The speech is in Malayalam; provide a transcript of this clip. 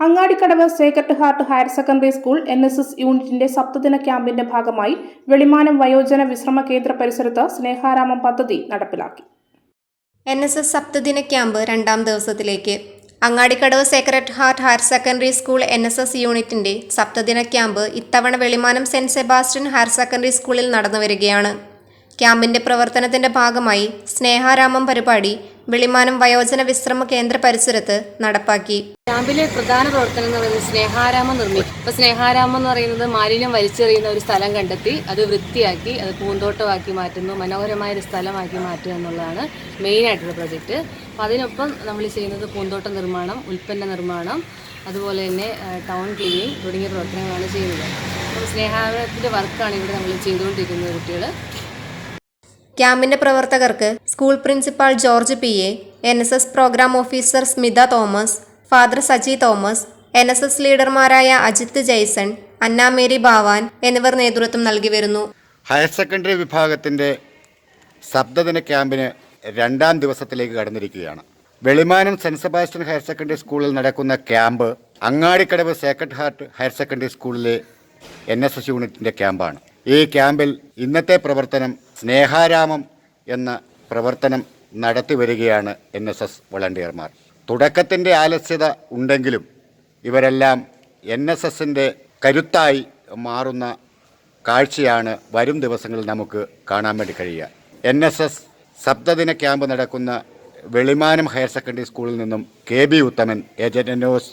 Angadikkadavu sacred heart higher secondary school N S S യൂണിറ്റിന്റെ സപ്തദിന ക്യാമ്പിന്റെ ഭാഗമായി വെളിമാനം വയോജന വിശ്രമ കേന്ദ്ര പരിസരത്ത് സ്നേഹാരാമം പദ്ധതി നടപ്പിലാക്കി. എൻ എസ് എസ് സപ്തദിന ക്യാമ്പ് രണ്ടാം ദിവസത്തിലേക്ക്. Angadikkadavu sacred heart higher secondary school N S S യൂണിറ്റിന്റെ സപ്തദിന ക്യാമ്പ് ഇത്തവണ Velimanam Saint Sebastian higher secondary സ്കൂളിൽ നടന്നു വരികയാണ് ക്യാമ്പിന്റെ പ്രവർത്തനത്തിന്റെ ഭാഗമായി സ്നേഹാരാമം പരിപാടി വെളിമാനം വയോജന വിശ്രമ കേന്ദ്ര പരിസരത്ത് നടപ്പാക്കി. ക്യാമ്പിലെ പ്രധാന പ്രവർത്തനം എന്ന് പറയുന്നത് സ്നേഹാരാമം നിർമ്മിക്കും. അപ്പോൾ സ്നേഹാരാമം എന്ന് പറയുന്നത് മാലിന്യം വലിച്ചെറിയുന്ന ഒരു സ്ഥലം കണ്ടെത്തി അത് വൃത്തിയാക്കി അത് പൂന്തോട്ടമാക്കി മാറ്റുന്നു മനോഹരമായ ഒരു സ്ഥലമാക്കി മാറ്റുക എന്നുള്ളതാണ് മെയിനായിട്ടുള്ള പ്രൊജക്റ്റ് അപ്പോൾ അതിനൊപ്പം നമ്മൾ ചെയ്യുന്നത് പൂന്തോട്ട നിർമ്മാണം ഉൽപ്പന്ന നിർമ്മാണം അതുപോലെ തന്നെ ടൗൺ ക്ലീനിങ് തുടങ്ങിയ പ്രവർത്തനങ്ങളാണ് ചെയ്യുന്നത്. അപ്പോൾ വർക്കാണ് ഇവിടെ നമ്മൾ ചെയ്തുകൊണ്ടിരിക്കുന്നത് കുട്ടികൾ ക്യാമ്പിന്റെ പ്രവർത്തകർക്ക് school principal George P A N S S programme officer Smitha Thomas father Saji Thomas N S S ലീഡർമാരായ Ajith Jaison Annamary Bavan എന്നിവർ നേതൃത്വം നൽകി വരുന്നു. ഹയർ സെക്കൻഡറി വിഭാഗത്തിന്റെ ശബ്ദദിന ക്യാമ്പിന് രണ്ടാം ദിവസത്തിലേക്ക് കടന്നിരിക്കുകയാണ്. Velimanam Saint Sebastian higher secondary സ്കൂളിൽ നടക്കുന്ന camp Angadikkadavu sacred heart higher secondary സ്കൂളിലെ എൻ എസ് എസ് യൂണിറ്റിന്റെ ക്യാമ്പാണ്. ഈ ക്യാമ്പിൽ ഇന്നത്തെ പ്രവർത്തനം സ്നേഹാരാമം എന്ന പ്രവർത്തനം നടത്തി വരികയാണ് എൻ എസ് എസ് വളണ്ടിയർമാർ. തുടക്കത്തിന്റെ ആലസ്യത ഉണ്ടെങ്കിലും ഇവരെല്ലാം എൻ എസ് എസിന്റെ കരുത്തായി മാറുന്ന കാഴ്ചയാണ് വരും ദിവസങ്ങളിൽ നമുക്ക് കാണാൻ വേണ്ടി കഴിയുക. എൻ എസ് എസ് സപ്തദിന ക്യാമ്പ് നടക്കുന്ന വെളിമാനം ഹയർ സെക്കൻഡറി സ്കൂളിൽ നിന്നും K B Uthaman agent news